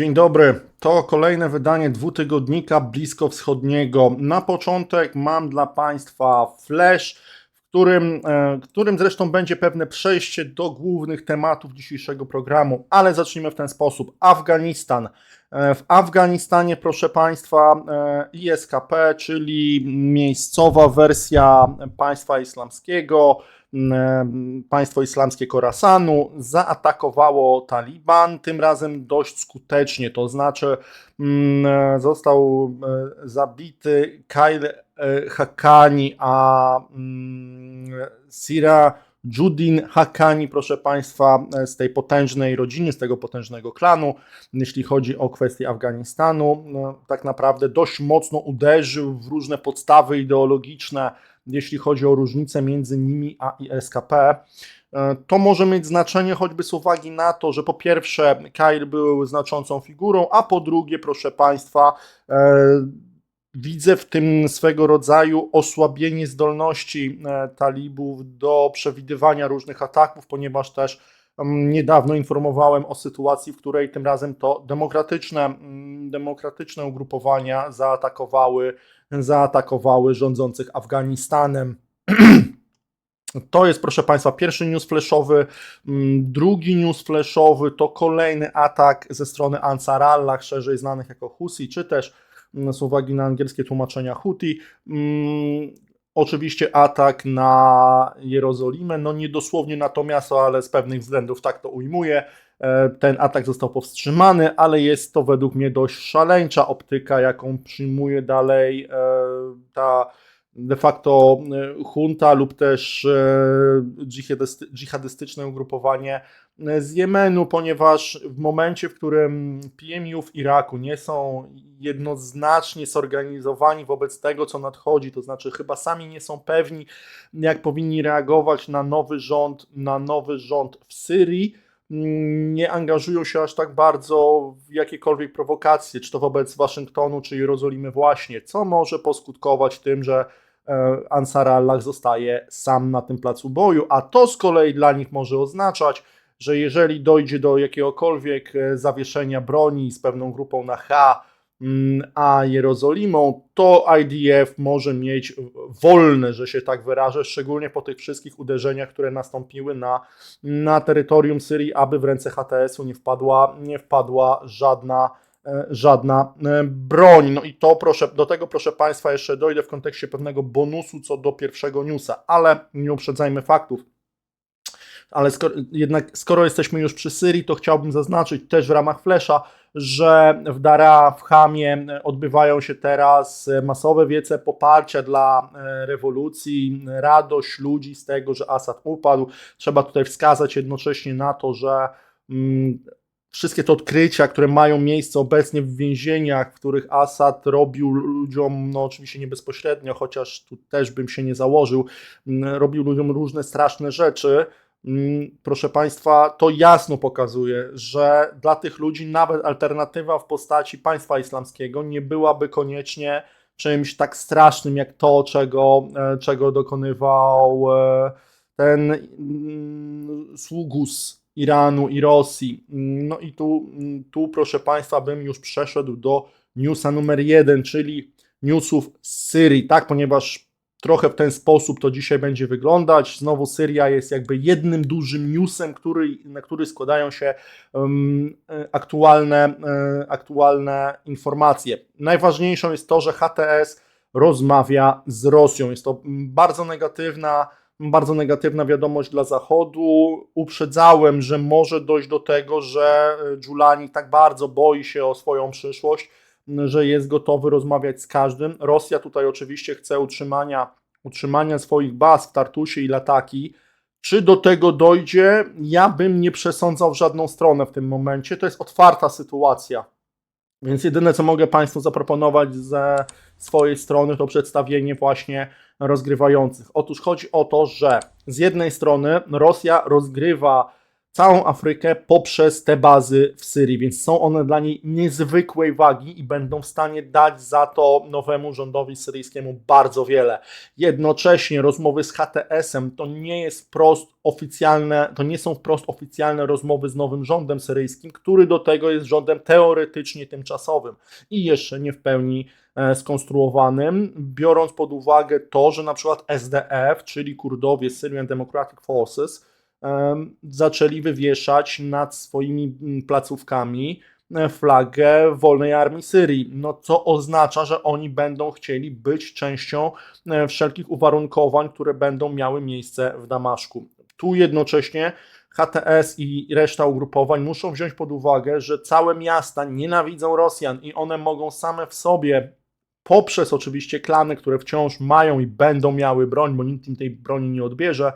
Dzień dobry. To kolejne wydanie dwutygodnika bliskowschodniego. Na początek mam dla Państwa flash, w którym, e, którym zresztą będzie pewne przejście do głównych tematów dzisiejszego programu, ale zacznijmy w ten sposób. Afganistan. E, W Afganistanie, proszę Państwa, e, ISKP, czyli miejscowa wersja państwa islamskiego, państwo islamskie Korasanu zaatakowało Taliban, tym razem dość skutecznie, to znaczy mm, został e, zabity Kyle e, Hakani, a mm, Sira Judin Hakani, proszę Państwa, e, z tej potężnej rodziny, z tego potężnego klanu, jeśli chodzi o kwestię Afganistanu, no, tak naprawdę dość mocno uderzył w różne podstawy ideologiczne, jeśli chodzi o różnice między nimi a ISKP. E, To może mieć znaczenie choćby z uwagi na to, że po pierwsze Kyle był znaczącą figurą, a po drugie, proszę Państwa, e, widzę w tym swego rodzaju osłabienie zdolności e, talibów do przewidywania różnych ataków, ponieważ też mm, niedawno informowałem o sytuacji, w której tym razem to demokratyczne, mm, demokratyczne ugrupowania zaatakowały, zaatakowały rządzących Afganistanem. To jest, proszę Państwa, pierwszy news flashowy. Mm, Drugi news flashowy to kolejny atak ze strony Ansarallah, szerzej znanych jako Husi, czy też mm, z uwagi na angielskie tłumaczenia Houthi. Mm, Oczywiście atak na Jerozolimę, no nie dosłownie na to miasto, ale z pewnych względów tak to ujmuję. E, Ten atak został powstrzymany, ale jest to według mnie dość szaleńcza optyka, jaką przyjmuje dalej e, ta de facto e, junta lub też e, dżihadysty, dżihadystyczne ugrupowanie e, z Jemenu, ponieważ w momencie, w którym PMU w Iraku nie są jednoznacznie zorganizowani wobec tego, co nadchodzi, to znaczy chyba sami nie są pewni, jak powinni reagować na nowy rząd, na nowy rząd w Syrii, nie angażują się aż tak bardzo w jakiekolwiek prowokacje, czy to wobec Waszyngtonu, czy Jerozolimy właśnie, co może poskutkować tym, że e, Ansar Allah zostaje sam na tym placu boju, a to z kolei dla nich może oznaczać, że jeżeli dojdzie do jakiegokolwiek e, zawieszenia broni z pewną grupą na H, mm, a Jerozolimą, to IDF może mieć wolne, że się tak wyrażę, szczególnie po tych wszystkich uderzeniach, które nastąpiły na, na terytorium Syrii, aby w ręce HTS-u nie wpadła, nie wpadła żadna, e, żadna e, broń. No i to proszę, do tego proszę Państwa jeszcze dojdę w kontekście pewnego bonusu co do pierwszego newsa, ale nie uprzedzajmy faktów. Ale skoro, jednak skoro jesteśmy już przy Syrii, to chciałbym zaznaczyć też w ramach Flesza, że w Dara, w Hamie odbywają się teraz masowe wiece poparcia dla e, rewolucji, radość ludzi z tego, że Assad upadł. Trzeba tutaj wskazać jednocześnie na to, że mm, wszystkie te odkrycia, które mają miejsce obecnie w więzieniach, w których Assad robił ludziom, no oczywiście nie bezpośrednio, chociaż tu też bym się nie założył, mm, robił ludziom różne straszne rzeczy, proszę Państwa, to jasno pokazuje, że dla tych ludzi nawet alternatywa w postaci państwa islamskiego nie byłaby koniecznie czymś tak strasznym jak to, czego, e, czego dokonywał e, ten mm, sługus Iranu i Rosji. Mm, No i tu, mm, tu, proszę Państwa, bym już przeszedł do newsa numer jeden, czyli newsów z Syrii, tak, ponieważ trochę w ten sposób to dzisiaj będzie wyglądać. Znowu Syria jest jakby jednym dużym newsem, który, na który składają się um, e, aktualne, e, aktualne informacje. Najważniejszą jest to, że HTS rozmawia z Rosją. Jest to bardzo negatywna, bardzo negatywna wiadomość dla Zachodu. Uprzedzałem, że może dojść do tego, że Giuliani tak bardzo boi się o swoją przyszłość, że jest gotowy rozmawiać z każdym. Rosja tutaj oczywiście chce utrzymania, utrzymania swoich baz w Tartusie i Lataki. Czy do tego dojdzie? Ja bym nie przesądzał w żadną stronę w tym momencie. To jest otwarta sytuacja. Więc jedyne, co mogę Państwu zaproponować ze swojej strony, to przedstawienie właśnie rozgrywających. Otóż chodzi o to, że z jednej strony Rosja rozgrywa całą Afrykę poprzez te bazy w Syrii, więc są one dla niej niezwykłej wagi i będą w stanie dać za to nowemu rządowi syryjskiemu bardzo wiele. Jednocześnie rozmowy z HTS-em to nie jest wprost oficjalne, to nie są wprost oficjalne rozmowy z nowym rządem syryjskim, który do tego jest rządem teoretycznie tymczasowym i jeszcze nie w pełni e, skonstruowanym, biorąc pod uwagę to, że na przykład SDF, czyli Kurdowie Syrian Democratic Forces, zaczęli wywieszać nad swoimi mm, placówkami e, flagę Wolnej Armii Syrii, no co oznacza, że oni będą chcieli być częścią e, wszelkich uwarunkowań, które będą miały miejsce w Damaszku. Tu jednocześnie HTS i reszta ugrupowań muszą wziąć pod uwagę, że całe miasta nienawidzą Rosjan i one mogą same w sobie, poprzez oczywiście klany, które wciąż mają i będą miały broń, bo nikt im tej broni nie odbierze,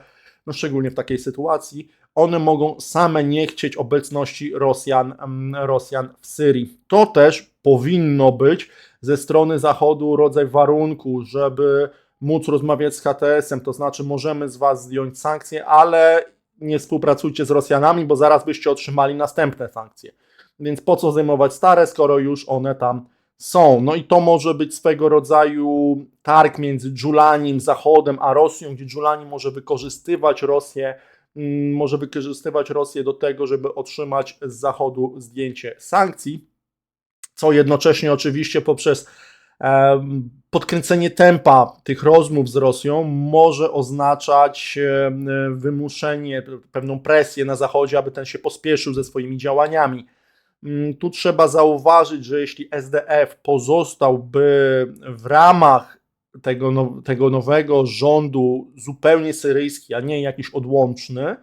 no szczególnie w takiej sytuacji, one mogą same nie chcieć obecności Rosjan, mm, Rosjan w Syrii. To też powinno być ze strony Zachodu rodzaj warunku, żeby móc rozmawiać z HTS-em, to znaczy możemy z Was zdjąć sankcje, ale nie współpracujcie z Rosjanami, bo zaraz byście otrzymali następne sankcje. Więc po co zajmować stare, skoro już one tam są? No i to może być swego rodzaju targ między Dżulanim, Zachodem, a Rosją, gdzie Dżulani może wykorzystywać Rosję, mm, może wykorzystywać Rosję do tego, żeby otrzymać z Zachodu zdjęcie sankcji, co jednocześnie oczywiście poprzez podkręcenie tempa tych rozmów z Rosją może oznaczać wymuszenie, pewną presję na Zachodzie, aby ten się pospieszył ze swoimi działaniami. Mm, Tu trzeba zauważyć, że jeśli SDF pozostałby w ramach tego, now, tego nowego rządu zupełnie syryjski, a nie jakiś odłączny,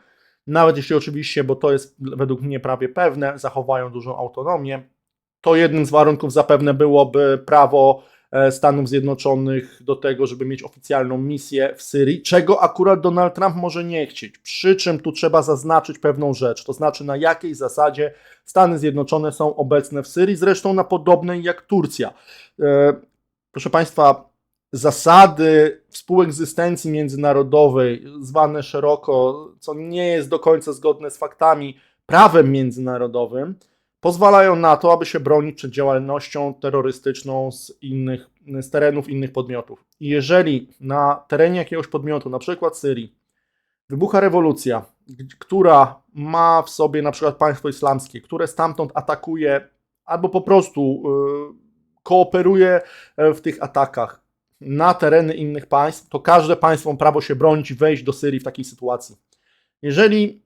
nawet jeśli oczywiście, bo to jest według mnie prawie pewne, zachowają dużą autonomię, to jednym z warunków zapewne byłoby prawo Stanów Zjednoczonych do tego, żeby mieć oficjalną misję w Syrii, czego akurat Donald Trump może nie chcieć. Przy czym tu trzeba zaznaczyć pewną rzecz, to znaczy na jakiej zasadzie Stany Zjednoczone są obecne w Syrii, zresztą na podobnej jak Turcja. E, Proszę Państwa, zasady współegzystencji międzynarodowej, zwane szeroko, co nie jest do końca zgodne z faktami, prawem międzynarodowym, pozwalają na to, aby się bronić przed działalnością terrorystyczną z innych, z terenów innych podmiotów. I jeżeli na terenie jakiegoś podmiotu, na przykład Syrii, wybucha rewolucja, która ma w sobie na przykład państwo islamskie, które stamtąd atakuje albo po prostu y, kooperuje e, w tych atakach na tereny innych państw, to każde państwo ma prawo się bronić i wejść do Syrii w takiej sytuacji. Jeżeli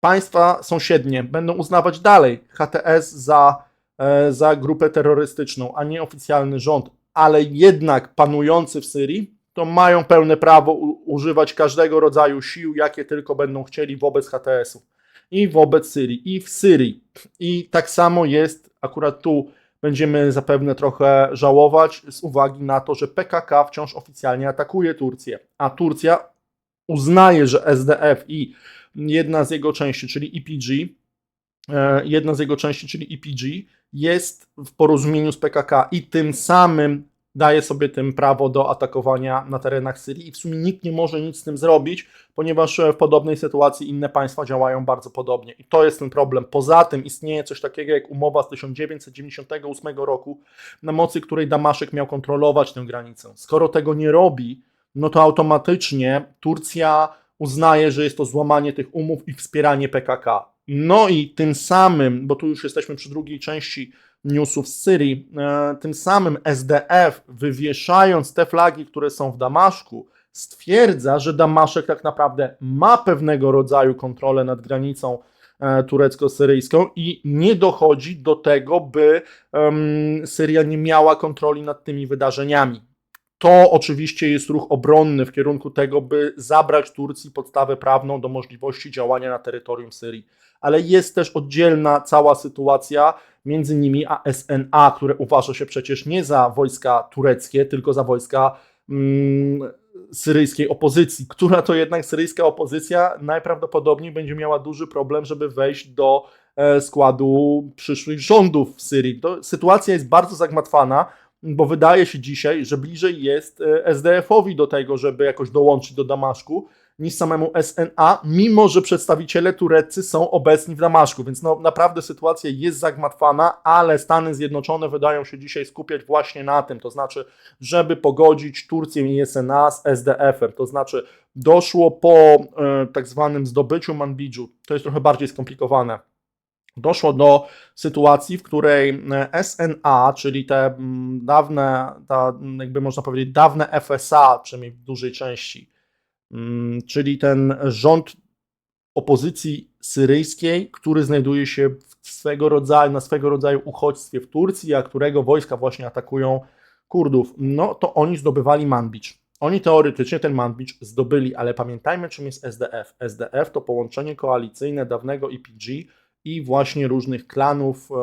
państwa sąsiednie będą uznawać dalej HTS za, e, za grupę terrorystyczną, a nie oficjalny rząd, ale jednak panujący w Syrii, to mają pełne prawo używać każdego rodzaju sił, jakie tylko będą chcieli wobec HTS-u i wobec Syrii, i w Syrii. I tak samo jest akurat tu. Będziemy zapewne trochę żałować z uwagi na to, że PKK wciąż oficjalnie atakuje Turcję, a Turcja uznaje, że SDF i jedna z jego części, czyli EPG, e, jedna z jego części, czyli EPG, jest w porozumieniu z PKK i tym samym daje sobie tym prawo do atakowania na terenach Syrii i w sumie nikt nie może nic z tym zrobić, ponieważ e, w podobnej sytuacji inne państwa działają bardzo podobnie i to jest ten problem. Poza tym istnieje coś takiego jak umowa z 1998 roku, na mocy której Damaszek miał kontrolować tę granicę. Skoro tego nie robi, no to automatycznie Turcja uznaje, że jest to złamanie tych umów i wspieranie PKK. No i tym samym, bo tu już jesteśmy przy drugiej części newsów z Syrii, e, tym samym SDF, wywieszając te flagi, które są w Damaszku, stwierdza, że Damaszek tak naprawdę ma pewnego rodzaju kontrolę nad granicą e, turecko-syryjską i nie dochodzi do tego, by Syria nie miała kontroli nad tymi wydarzeniami. To oczywiście jest ruch obronny w kierunku tego, by zabrać Turcji podstawę prawną do możliwości działania na terytorium Syrii. Ale jest też oddzielna cała sytuacja między nimi a SNA, które uważa się przecież nie za wojska tureckie, tylko za wojska mm, syryjskiej opozycji, która to jednak syryjska opozycja najprawdopodobniej będzie miała duży problem, żeby wejść do e, składu przyszłych rządów w Syrii. To sytuacja jest bardzo zagmatwana, bo wydaje się dzisiaj, że bliżej jest e, SDF-owi do tego, żeby jakoś dołączyć do Damaszku, niż samemu SNA, mimo że przedstawiciele tureccy są obecni w Damaszku, więc no, naprawdę sytuacja jest zagmatwana, ale Stany Zjednoczone wydają się dzisiaj skupiać właśnie na tym, to znaczy, żeby pogodzić Turcję i SNA z SDF-em, to znaczy doszło po e, tak zwanym zdobyciu Manbidżu, to jest trochę bardziej skomplikowane, doszło do sytuacji, w której e, SNA, czyli te mm, dawne, ta, jakby można powiedzieć, dawne FSA, przynajmniej w dużej części, mm, czyli ten rząd opozycji syryjskiej, który znajduje się w swego rodzaju, na swego rodzaju uchodźstwie w Turcji, a którego wojska właśnie atakują Kurdów, no to oni zdobywali Manbicz. Oni teoretycznie ten Manbicz zdobyli, ale pamiętajmy czym jest SDF. SDF to połączenie koalicyjne dawnego EPG i właśnie różnych klanów e,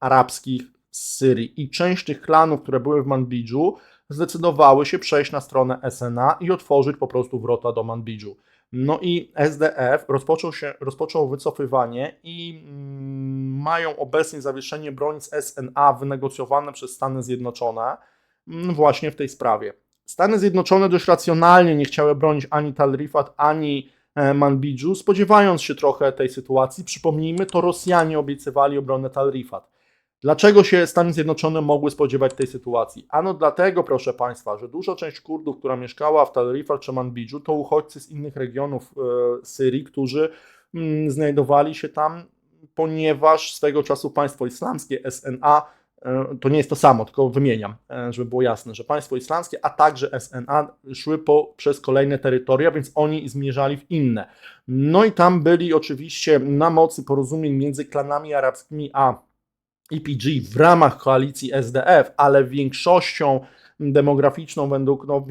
arabskich z Syrii. I część tych klanów, które były w Manbidżu, zdecydowały się przejść na stronę SNA i otworzyć po prostu wrota do Manbidżu. No i SDF rozpoczął, się, rozpoczął wycofywanie i mm, mają obecnie zawieszenie broni z SNA wynegocjowane przez Stany Zjednoczone mm, właśnie w tej sprawie. Stany Zjednoczone dość racjonalnie nie chciały bronić ani Tal Rifat, ani Manbidżu, spodziewając się trochę tej sytuacji. Przypomnijmy, to Rosjanie obiecywali obronę Tal Rifat. Dlaczego się Stany Zjednoczone mogły spodziewać tej sytuacji? Ano dlatego, proszę Państwa, że duża część Kurdów, która mieszkała w Tal Rifat czy Manbidżu, to uchodźcy z innych regionów e, Syrii, którzy mm, znajdowali się tam, ponieważ swego czasu państwo islamskie, SNA, e, to nie jest to samo, tylko wymieniam, e, żeby było jasne, że państwo islamskie, a także SNA szły po, przez kolejne terytoria, więc oni zmierzali w inne. No i tam byli oczywiście na mocy porozumień między klanami arabskimi a EPG w ramach koalicji SDF, ale większością demograficzną według no,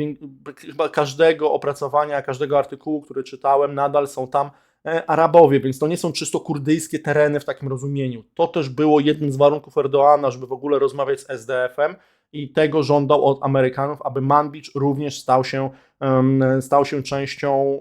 chyba każdego opracowania, każdego artykułu, który czytałem, nadal są tam e, Arabowie, więc to nie są czysto kurdyjskie tereny w takim rozumieniu. To też było jednym z warunków Erdoana, żeby w ogóle rozmawiać z SDF-em i tego żądał od Amerykanów, aby Manbicz również stał się, stał się częścią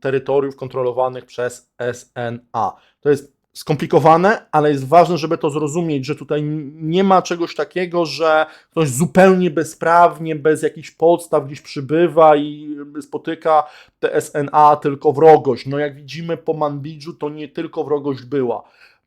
terytoriów kontrolowanych przez SNA. To jest skomplikowane, ale jest ważne, żeby to zrozumieć, że tutaj nie ma czegoś takiego, że ktoś zupełnie bezprawnie, bez jakichś podstaw gdzieś przybywa i spotyka te SNA tylko wrogość. No jak widzimy po Manbidżu, to nie tylko wrogość była.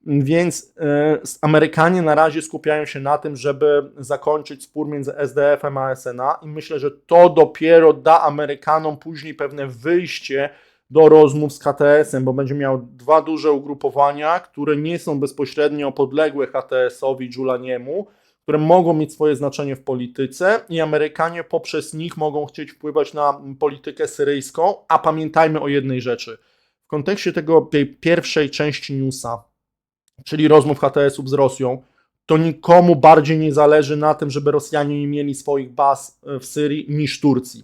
Więc e, Amerykanie na razie skupiają się na tym, żeby zakończyć spór między SDF-em a SNA i myślę, że to dopiero da Amerykanom później pewne wyjście do rozmów z HTS-em, bo będzie miał dwa duże ugrupowania, które nie są bezpośrednio podległe HTS-owi, Giulianiemu, które mogą mieć swoje znaczenie w polityce i Amerykanie poprzez nich mogą chcieć wpływać na politykę syryjską, a pamiętajmy o jednej rzeczy. W kontekście tego, tej pierwszej części newsa, czyli rozmów HTS-ów z Rosją, to nikomu bardziej nie zależy na tym, żeby Rosjanie nie mieli swoich baz w Syrii niż Turcji.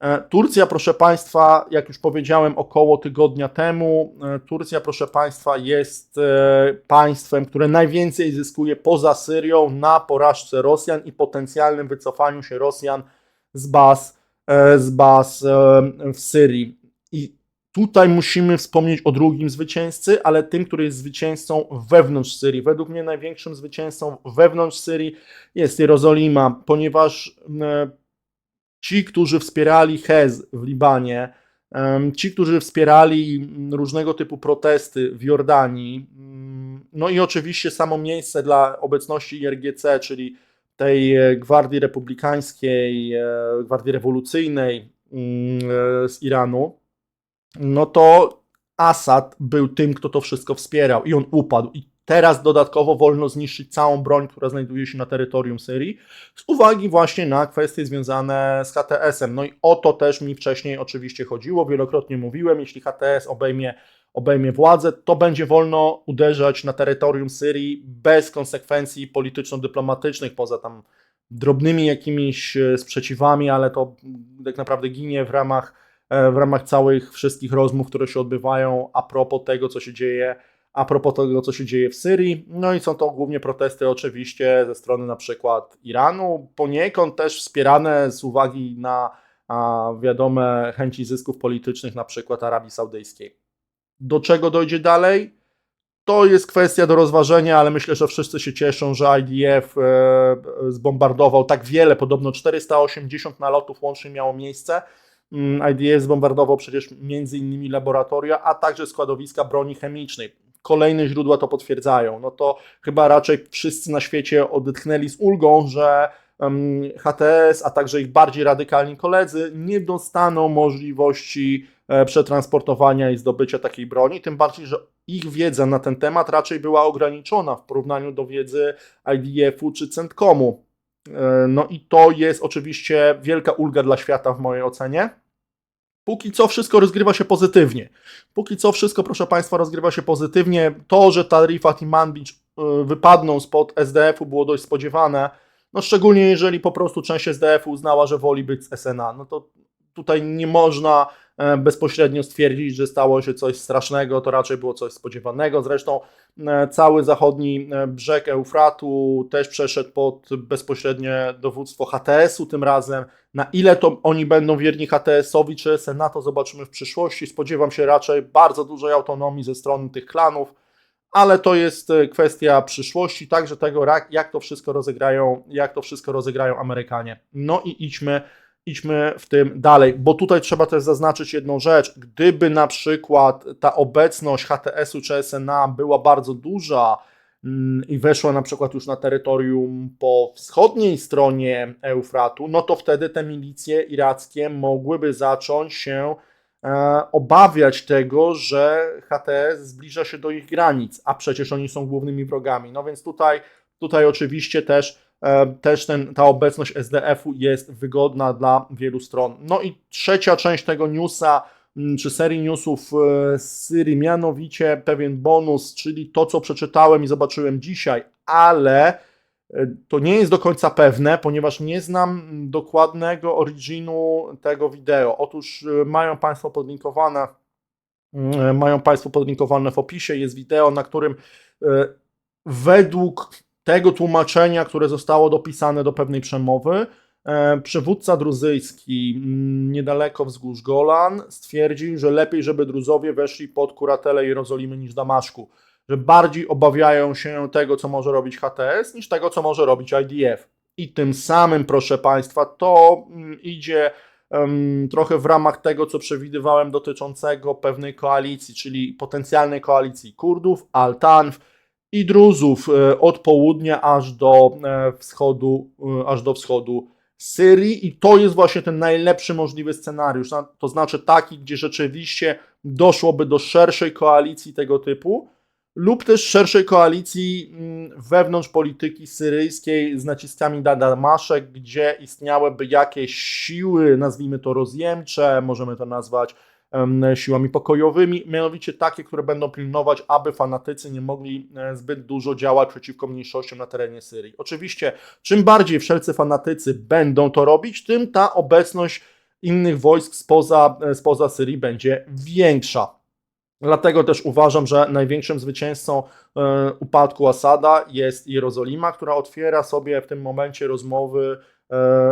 E, Turcja, proszę Państwa, jak już powiedziałem około tygodnia temu, e, Turcja, proszę Państwa, jest e, państwem, które najwięcej zyskuje poza Syrią na porażce Rosjan i potencjalnym wycofaniu się Rosjan z baz, z baz w Syrii. I tutaj musimy wspomnieć o drugim zwycięzcy, ale tym, który jest zwycięzcą wewnątrz Syrii. Według mnie największym zwycięzcą wewnątrz Syrii jest Jerozolima, ponieważ ci, którzy wspierali Hez w Libanie, ci, którzy wspierali różnego typu protesty w Jordanii, mm, no i oczywiście samo miejsce dla obecności IRGC, czyli tej e, gwardii republikańskiej, e, gwardii rewolucyjnej mm, e, z Iranu, no to Assad był tym, kto to wszystko wspierał i on upadł. I Teraz dodatkowo wolno zniszczyć całą broń, która znajduje się na terytorium Syrii, z uwagi właśnie na kwestie związane z HTS-em. No i o to też mi wcześniej oczywiście chodziło. Wielokrotnie mówiłem, jeśli HTS obejmie, obejmie władzę, to będzie wolno uderzać na terytorium Syrii bez konsekwencji polityczno-dyplomatycznych, poza tam drobnymi jakimiś e, sprzeciwami, ale to tak naprawdę ginie w ramach, e, w ramach całych wszystkich rozmów, które się odbywają a propos tego, co się dzieje a propos tego, co się dzieje w Syrii. No i są to głównie protesty oczywiście ze strony na przykład Iranu, poniekąd też wspierane z uwagi na a, wiadome chęci zysków politycznych na przykład Arabii Saudyjskiej. Do czego dojdzie dalej? To jest kwestia do rozważenia, ale myślę, że wszyscy się cieszą, że IDF e, zbombardował tak wiele, podobno 480 nalotów łącznie miało miejsce Mm, IDF zbombardował przecież między innymi laboratoria, a także składowiska broni chemicznej. Kolejne źródła to potwierdzają. No to chyba raczej wszyscy na świecie odetchnęli z ulgą, że HTS, a także ich bardziej radykalni koledzy nie dostaną możliwości e, przetransportowania i zdobycia takiej broni, tym bardziej, że ich wiedza na ten temat raczej była ograniczona w porównaniu do wiedzy IDF-u czy CENTCOMu. E, No i to jest oczywiście wielka ulga dla świata w mojej ocenie. Póki co wszystko rozgrywa się pozytywnie. Póki co wszystko, proszę Państwa, rozgrywa się pozytywnie. To, że Tarifat i Manbicz y, wypadną spod SDF-u było dość spodziewane. No szczególnie jeżeli po prostu część SDF-u uznała, że woli być z SNA. No to tutaj nie można bezpośrednio stwierdzić, że stało się coś strasznego, to raczej było coś spodziewanego. Zresztą e, cały zachodni e, brzeg Eufratu też przeszedł pod bezpośrednie dowództwo HTS-u tym razem. Na ile to oni będą wierni HTS-owi czy SNA, to zobaczymy w przyszłości. Spodziewam się raczej bardzo dużej autonomii ze strony tych klanów, ale to jest e, kwestia przyszłości, także tego, jak to wszystko rozegrają, jak to wszystko rozegrają Amerykanie. No i idźmy, idźmy w tym dalej, bo tutaj trzeba też zaznaczyć jedną rzecz. Gdyby na przykład ta obecność HTS-u czy SNA była bardzo duża, mm, i weszła na przykład już na terytorium po wschodniej stronie Eufratu, no to wtedy te milicje irackie mogłyby zacząć się e, obawiać tego, że HTS zbliża się do ich granic, a przecież oni są głównymi wrogami. No więc tutaj, tutaj oczywiście też, też ten, ta obecność SDF-u jest wygodna dla wielu stron. No i trzecia część tego newsa, mm, czy serii newsów e, z Syrii, mianowicie pewien bonus, czyli to, co przeczytałem i zobaczyłem dzisiaj, ale e, to nie jest do końca pewne, ponieważ nie znam dokładnego originu tego wideo. Otóż e, mają Państwo podlinkowane, mm, mają Państwo podlinkowane w opisie, jest wideo, na którym e, według tego tłumaczenia, które zostało dopisane do pewnej przemowy, e, przywódca druzyjski mm, niedaleko wzgórz Golan stwierdził, że lepiej, żeby Druzowie weszli pod kuratelę Jerozolimy niż Damaszku, że bardziej obawiają się tego, co może robić HTS, niż tego, co może robić IDF. I tym samym, proszę Państwa, to mm, idzie em, trochę w ramach tego, co przewidywałem dotyczącego pewnej koalicji, czyli potencjalnej koalicji Kurdów, Al-Tanf i Druzów e, od południa aż do e, wschodu, e, aż do wschodu Syrii. I to jest właśnie ten najlepszy możliwy scenariusz, na- to znaczy taki, gdzie rzeczywiście doszłoby do szerszej koalicji tego typu lub też szerszej koalicji mm, wewnątrz polityki syryjskiej z naciskami na Damaszek, gdzie istniałyby jakieś siły, nazwijmy to rozjemcze, możemy to nazwać siłami pokojowymi, mianowicie takie, które będą pilnować, aby fanatycy nie mogli e, zbyt dużo działać przeciwko mniejszościom na terenie Syrii. Oczywiście, czym bardziej wszelcy fanatycy będą to robić, tym ta obecność innych wojsk spoza, e, spoza Syrii będzie większa. Dlatego też uważam, że największym zwycięzcą e, upadku Asada jest Jerozolima, która otwiera sobie w tym momencie rozmowy,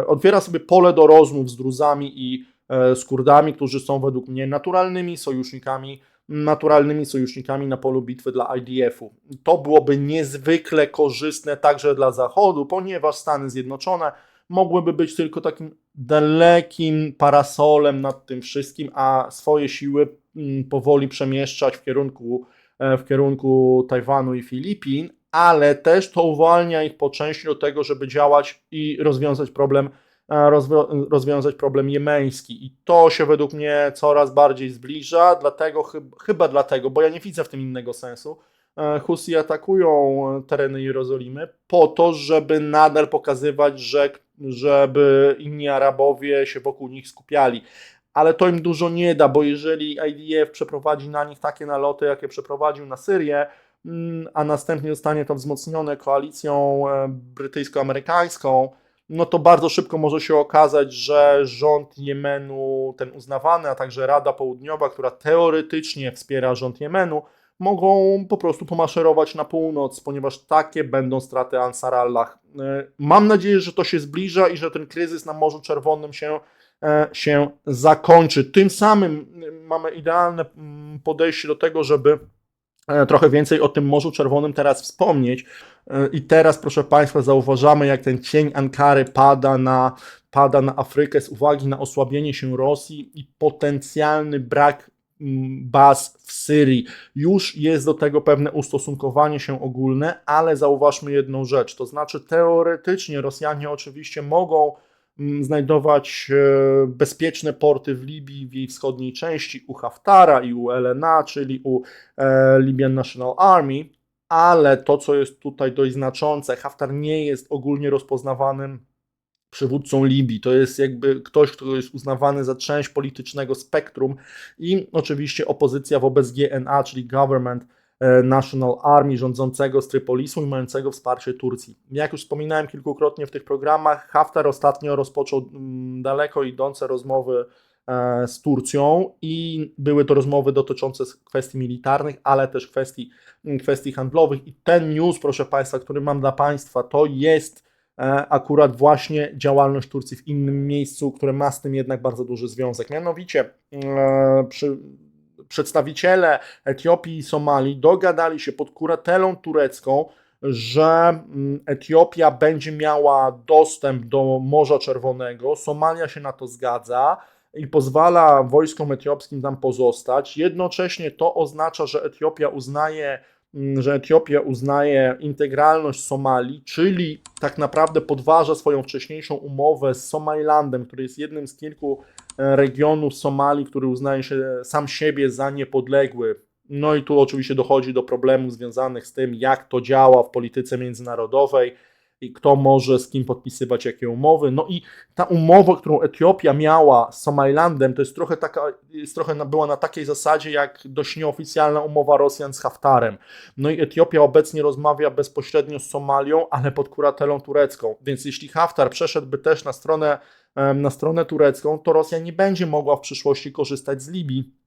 otwiera sobie pole do rozmów z Druzami i z Kurdami, którzy są według mnie naturalnymi sojusznikami, naturalnymi sojusznikami na polu bitwy dla IDF-u. To byłoby niezwykle korzystne także dla Zachodu, ponieważ Stany Zjednoczone mogłyby być tylko takim dalekim parasolem nad tym wszystkim, a swoje siły mm, powoli przemieszczać w kierunku, e, w kierunku Tajwanu i Filipin, ale też to uwalnia ich po części do tego, żeby działać i rozwiązać problem, e, rozwiązać problem jemeński. I to się według mnie coraz bardziej zbliża, dlatego chyb- chyba dlatego, bo ja nie widzę w tym innego sensu. e, Husi atakują tereny Jerozolimy po to, żeby nadal pokazywać, że żeby inni Arabowie się wokół nich skupiali. Ale to im dużo nie da, bo jeżeli IDF przeprowadzi na nich takie naloty, jakie przeprowadził na Syrię, mm, a następnie zostanie to wzmocnione koalicją e, brytyjsko-amerykańską, no to bardzo szybko może się okazać, że rząd Jemenu, ten uznawany, a także Rada Południowa, która teoretycznie wspiera rząd Jemenu, mogą po prostu pomaszerować na północ, ponieważ takie będą straty Ansar Allah. E, Mam nadzieję, że to się zbliża i że ten kryzys na Morzu Czerwonym się, e, się zakończy. Tym samym e, mamy idealne mm, podejście do tego, żeby trochę więcej o tym Morzu Czerwonym teraz wspomnieć. E, I teraz, proszę Państwa, zauważamy, jak ten cień Ankary pada na, pada na Afrykę z uwagi na osłabienie się Rosji i potencjalny brak mm, baz w Syrii. Już jest do tego pewne ustosunkowanie się ogólne, ale zauważmy jedną rzecz, to znaczy teoretycznie Rosjanie oczywiście mogą znajdować e, bezpieczne porty w Libii, w jej wschodniej części, u Haftara i u LNA, czyli u e, Libyan National Army, ale to, co jest tutaj dość znaczące, Haftar nie jest ogólnie rozpoznawanym przywódcą Libii. To jest jakby ktoś, kto jest uznawany za część politycznego spektrum i oczywiście opozycja wobec GNA, czyli Government National Army rządzącego z Trypolisu i mającego wsparcie Turcji. Jak już wspominałem kilkukrotnie w tych programach, Haftar ostatnio rozpoczął mm, daleko idące rozmowy e, z Turcją i były to rozmowy dotyczące kwestii militarnych, ale też kwestii, kwestii handlowych. I ten news, proszę Państwa, który mam dla Państwa, to jest E, akurat właśnie działalność Turcji w innym miejscu, które ma z tym jednak bardzo duży związek. Mianowicie e, przy, przedstawiciele Etiopii i Somalii dogadali się pod kuratelą turecką, że mm, Etiopia będzie miała dostęp do Morza Czerwonego. Somalia się na to zgadza i pozwala wojskom etiopskim tam pozostać. Jednocześnie to oznacza, że Etiopia uznaje że Etiopia uznaje integralność Somalii, czyli tak naprawdę podważa swoją wcześniejszą umowę z Somalilandem, który jest jednym z kilku e, regionów Somalii, który uznaje się sam siebie za niepodległy. No i tu oczywiście dochodzi do problemów związanych z tym, jak to działa w polityce międzynarodowej kto może z kim podpisywać jakie umowy. No i ta umowa, którą Etiopia miała z Somalilandem, to jest trochę taka, jest trochę była na takiej zasadzie jak dość nieoficjalna umowa Rosjan z Haftarem. No i Etiopia obecnie rozmawia bezpośrednio z Somalią, ale pod kuratelą turecką. Więc jeśli Haftar przeszedłby też na stronę, na stronę turecką, to Rosja nie będzie mogła w przyszłości korzystać z Libii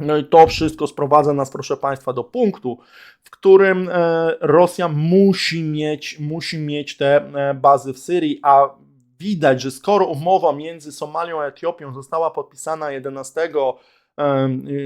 no i to wszystko sprowadza nas, proszę Państwa, do punktu, w którym e, Rosja musi mieć, musi mieć te e, bazy w Syrii, a widać, że skoro umowa między Somalią a Etiopią została podpisana 11,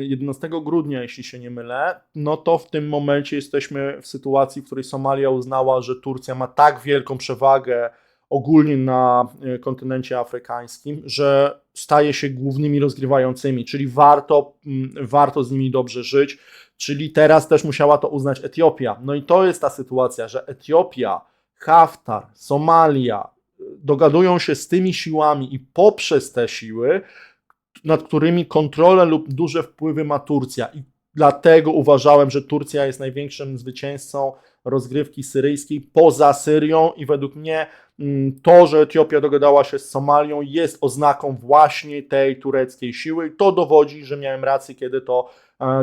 11 grudnia, jeśli się nie mylę, no to w tym momencie jesteśmy w sytuacji, w której Somalia uznała, że Turcja ma tak wielką przewagę ogólnie na e, kontynencie afrykańskim, że staje się głównymi rozgrywającymi, czyli warto, mm, warto z nimi dobrze żyć, czyli teraz też musiała to uznać Etiopia. No i to jest ta sytuacja, że Etiopia, Haftar, Somalia e, dogadują się z tymi siłami i poprzez te siły, nad którymi kontrolę lub duże wpływy ma Turcja. I dlatego uważałem, że Turcja jest największym zwycięzcą rozgrywki syryjskiej poza Syrią i według mnie to, że Etiopia dogadała się z Somalią jest oznaką właśnie tej tureckiej siły. To dowodzi, że miałem rację, kiedy to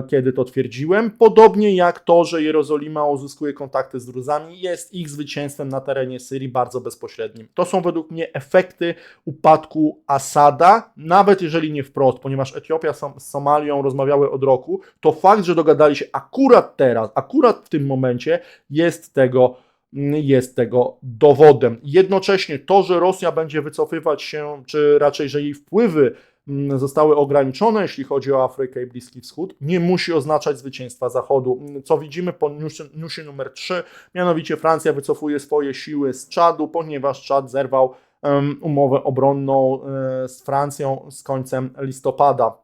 kiedy to twierdziłem. Podobnie jak to, że Jerozolima uzyskuje kontakty z Druzami, jest ich zwycięstwem na terenie Syrii bardzo bezpośrednim. To są według mnie efekty upadku Asada, nawet jeżeli nie wprost, ponieważ Etiopia z Somalią rozmawiały od roku, to fakt, że dogadali się akurat teraz, akurat w tym momencie, jest tego jest tego dowodem. Jednocześnie to, że Rosja będzie wycofywać się, czy raczej, że jej wpływy Mm, zostały ograniczone, jeśli chodzi o Afrykę i Bliski Wschód, nie musi oznaczać zwycięstwa Zachodu. Co widzimy po newsie, numer 3, mianowicie Francja wycofuje swoje siły z Czadu, ponieważ Czad zerwał um, umowę obronną um, z Francją z końcem listopada.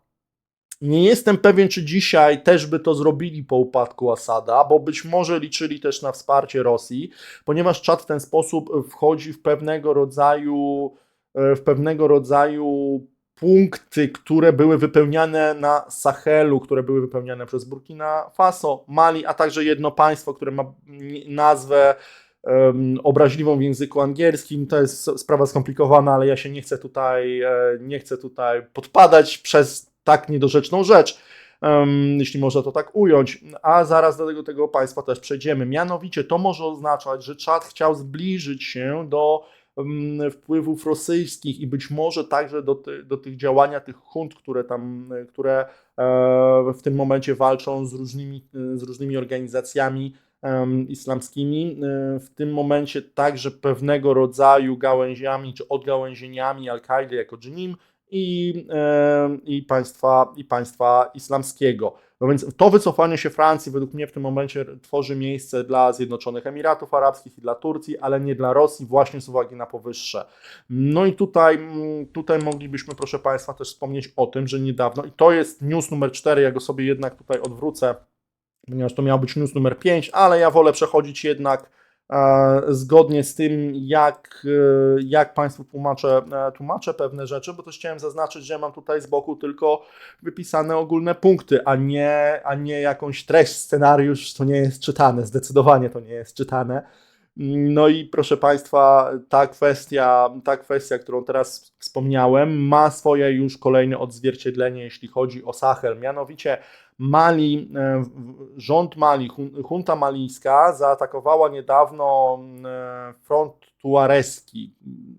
Nie jestem pewien, czy dzisiaj też by to zrobili po upadku Asada, bo być może liczyli też na wsparcie Rosji, ponieważ Czad w ten sposób wchodzi w pewnego rodzaju e, w pewnego rodzaju punkty, które były wypełniane na Sahelu, które były wypełniane przez Burkina Faso, Mali, a także jedno państwo, które ma nazwę um, obraźliwą w języku angielskim. To jest sprawa skomplikowana, ale ja się nie chcę tutaj, e, nie chcę tutaj podpadać przez tak niedorzeczną rzecz. Jeśli można to tak ująć, a zaraz do tego, tego państwa też przejdziemy. Mianowicie to może oznaczać, że Czad chciał zbliżyć się do wpływów rosyjskich i być może także do, ty, do tych działania tych hunt, które tam, które e, w tym momencie walczą z różnymi, z różnymi organizacjami islamskimi. E, w tym momencie także pewnego rodzaju gałęziami czy odgałęzieniami Al-Kaidy jako dżinim i, i, państwa, i państwa islamskiego. No więc to wycofanie się Francji według mnie w tym momencie tworzy miejsce dla Zjednoczonych Emiratów Arabskich i dla Turcji, ale nie dla Rosji właśnie z uwagi na powyższe. No i tutaj, tutaj moglibyśmy, proszę Państwa, też wspomnieć o tym, że niedawno, i to jest news numer 4, ja go sobie jednak tutaj odwrócę, ponieważ to miał być news numer 5, ale ja wolę przechodzić jednak zgodnie z tym, jak, e, jak Państwu tłumaczę, e, tłumaczę pewne rzeczy, bo też chciałem zaznaczyć, że mam tutaj z boku tylko wypisane ogólne punkty, a nie, a nie jakąś treść, scenariusz, to nie jest czytane, zdecydowanie to nie jest czytane. No i proszę Państwa, ta kwestia, ta kwestia, którą teraz wspomniałem, ma swoje już kolejne odzwierciedlenie, jeśli chodzi o Sahel. Mianowicie Mali, e, rząd Mali, junta malijska zaatakowała niedawno e, front tuareski.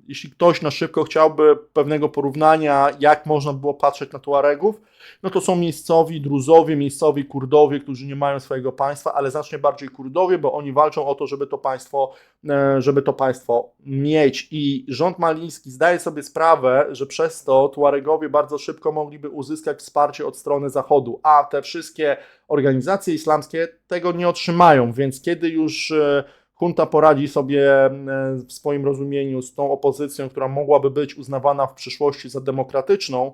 Jeśli ktoś na szybko chciałby pewnego porównania, jak można było patrzeć na Tuaregów, no to są miejscowi Druzowie, miejscowi Kurdowie, którzy nie mają swojego państwa, ale znacznie bardziej Kurdowie, bo oni walczą o to, żeby to państwo, e, żeby to państwo mieć. I rząd malijski zdaje sobie sprawę, że przez to Tuaregowie bardzo szybko mogliby uzyskać wsparcie od strony Zachodu, a te wszystkie organizacje islamskie tego nie otrzymają, więc kiedy już junta poradzi sobie w swoim rozumieniu z tą opozycją, która mogłaby być uznawana w przyszłości za demokratyczną,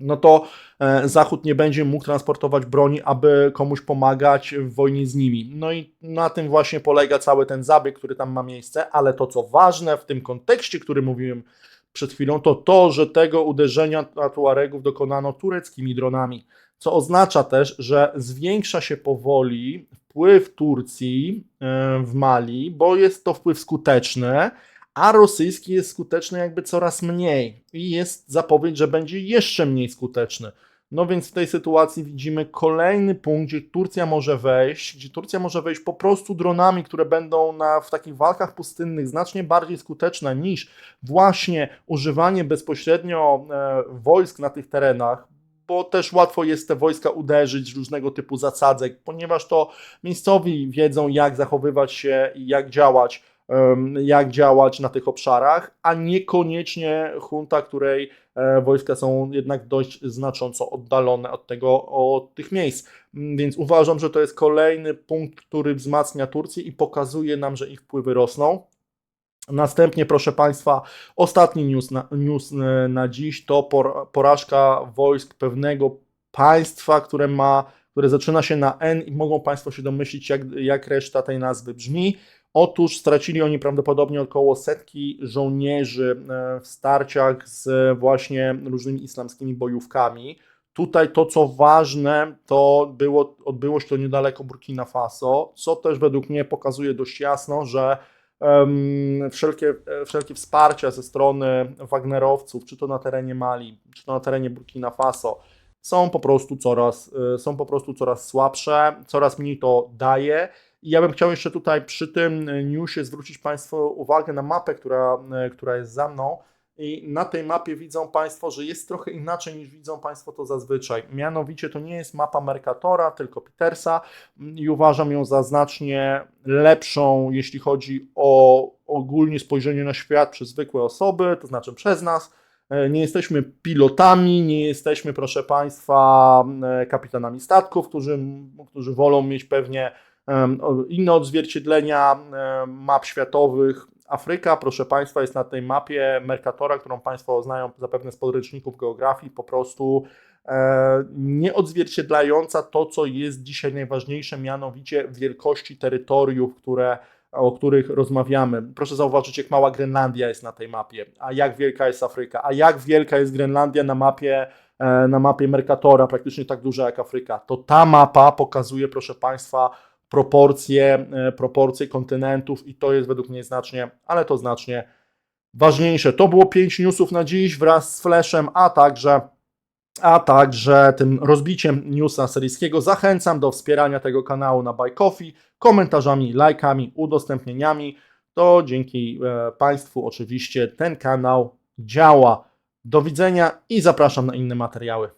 no to e, Zachód nie będzie mógł transportować broni, aby komuś pomagać w wojnie z nimi. No i na tym właśnie polega cały ten zabieg, który tam ma miejsce, ale to co ważne w tym kontekście, który mówiłem przed chwilą, to to, że tego uderzenia na Tuaregów dokonano tureckimi dronami, co oznacza też, że zwiększa się powoli wpływ Turcji e, w Mali, bo jest to wpływ skuteczny, a rosyjski jest skuteczny jakby coraz mniej i jest zapowiedź, że będzie jeszcze mniej skuteczny. No więc w tej sytuacji widzimy kolejny punkt, gdzie Turcja może wejść, gdzie Turcja może wejść po prostu dronami, które będą na, w takich walkach pustynnych znacznie bardziej skuteczne niż właśnie używanie bezpośrednio e, wojsk na tych terenach, bo też łatwo jest te wojska uderzyć z różnego typu zasadzek, ponieważ to miejscowi wiedzą, jak zachowywać się i jak działać jak działać na tych obszarach, a niekoniecznie junta, której e, wojska są jednak dość znacząco oddalone od tego, od tych miejsc. Więc uważam, że to jest kolejny punkt, który wzmacnia Turcję i pokazuje nam, że ich wpływy rosną. Następnie, proszę Państwa, ostatni news na, news e, na dziś to por, porażka wojsk pewnego państwa, które ma, które zaczyna się na N i mogą Państwo się domyślić, jak, jak reszta tej nazwy brzmi. Otóż stracili oni prawdopodobnie około setki żołnierzy e, w starciach z właśnie różnymi islamskimi bojówkami. Tutaj to, co ważne, to było, odbyło się to niedaleko Burkina Faso, co też według mnie pokazuje dość jasno, że wszelkie, e, wszelkie wsparcia ze strony Wagnerowców, czy to na terenie Mali, czy to na terenie Burkina Faso, są po prostu coraz, e, są po prostu coraz słabsze, coraz mniej to daje. I ja bym chciał jeszcze tutaj przy tym e, newsie zwrócić Państwu uwagę na mapę, która, która jest za mną. I na tej mapie widzą Państwo, że jest trochę inaczej niż widzą Państwo to zazwyczaj. Mianowicie to nie jest mapa Mercatora, tylko Petersa i uważam ją za znacznie lepszą, jeśli chodzi o ogólnie spojrzenie na świat przez zwykłe osoby, to znaczy przez nas. E, Nie jesteśmy pilotami, nie jesteśmy, proszę Państwa, e, kapitanami statków, którzy, którzy wolą mieć pewnie inne odzwierciedlenia map światowych. Afryka, proszę Państwa, jest na tej mapie Mercatora, którą Państwo znają zapewne z podręczników geografii, po prostu e, nie odzwierciedlająca to, co jest dzisiaj najważniejsze, mianowicie wielkości terytoriów, które, o których rozmawiamy. Proszę zauważyć, jak mała Grenlandia jest na tej mapie, a jak wielka jest Afryka, a jak wielka jest Grenlandia na mapie, e, na mapie Mercatora, praktycznie tak duża jak Afryka. To ta mapa pokazuje, proszę Państwa, proporcje, e, proporcje kontynentów i to jest według mnie znacznie, ale to znacznie ważniejsze. To było pięć newsów na dziś wraz z Flashem, a także a także tym rozbiciem newsa seryjskiego. Zachęcam do wspierania tego kanału na Buy Coffee, komentarzami, lajkami, udostępnieniami. To dzięki e, Państwu oczywiście ten kanał działa. Do widzenia i zapraszam na inne materiały.